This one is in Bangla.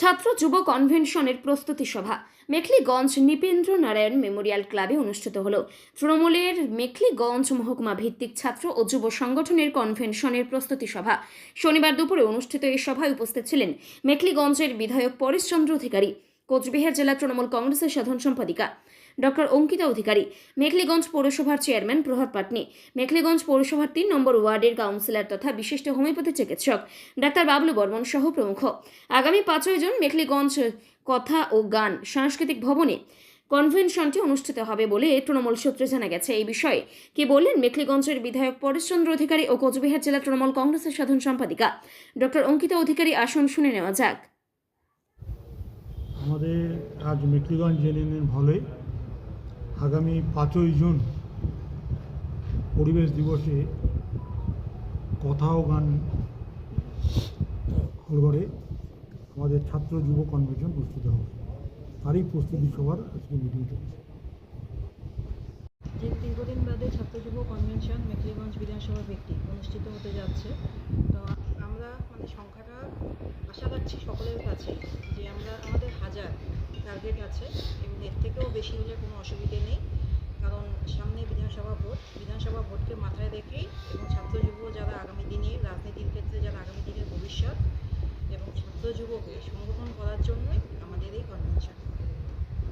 ছাত্র যুব কনভেনশনের প্রস্তুতি সভা। মেখলিগঞ্জ নৃপেন্দ্র নারায়ণ মেমোরিয়াল ক্লাবে অনুষ্ঠিত হল। তৃণমূলের মেখলিগঞ্জ মহকুমা ভিত্তিক ছাত্র ও যুব সংগঠনের কনভেনশনের প্রস্তুতি সভা। শনিবার দুপুরে অনুষ্ঠিত এই সভায় উপস্থিত ছিলেন মেখলিগঞ্জের বিধায়ক পরেশচন্দ্র অধিকারী। কোচবিহার জেলা তৃণমূল কংগ্রেসের সাধারণ সম্পাদিকা। ডক্টর অঙ্কিতা অধিকারী। মেখলিগঞ্জ পৌরসভার চেয়ারম্যান প্রভাত পাটনি। মেখলিগঞ্জ পৌরসভার তিন নম্বর ওয়ার্ডের কাউন্সিলর তথা বিশিষ্ট হোমিওপ্যাথি চিকিৎসক ডাক্তার বাবলু বর্মন সহ প্রমুখ। আগামী পাঁচই জুন মেখলিগঞ্জ কথা ও গান সাংস্কৃতিক ভবনে কনভেনশনটি অনুষ্ঠিত হবে বলে তৃণমূল সূত্রে জানা গেছে। এই বিষয়ে কি বললেন মেখলিগঞ্জের বিধায়ক পরেশচন্দ্র অধিকারী ও কোচবিহার জেলা তৃণমূল কংগ্রেসের সাধারণ সম্পাদিকা। ডক্টর অঙ্কিতা অধিকারী আসন শুনে নেওয়া যাক। আমাদের আজ মেকলিগঞ্জ জেনে হলে আগামী পাঁচই জুন পরিবেশ দিবসে কথা ও গান হলঘরে আমাদের ছাত্র যুব কনভেনশন প্রস্তুত হবে। তারই প্রস্তুতি সবার আজকে মিটিং চলছে। যে দীর্ঘদিন বাদে ছাত্র যুব কনভেনশন মেখলিগঞ্জ বিধানসভা ভিত্তিক অনুষ্ঠিত হতে যাচ্ছে। তো আমরা মানে সংখ্যাটা আশা রাখছি সকলের কাছে যে আমরা হাজার টার্গেট আছে এবং এর থেকেও বেশি হলে কোনো অসুবিধে নেই। কারণ সামনে বিধানসভা ভোট, বিধানসভা ভোটকে মাথায় রেখেই এবং ছাত্র যুব যারা আগামী দিনে, রাজনীতির ক্ষেত্রে যারা আগামী দিনের ভবিষ্যৎ এবং ছাত্র যুবকে সংগঠন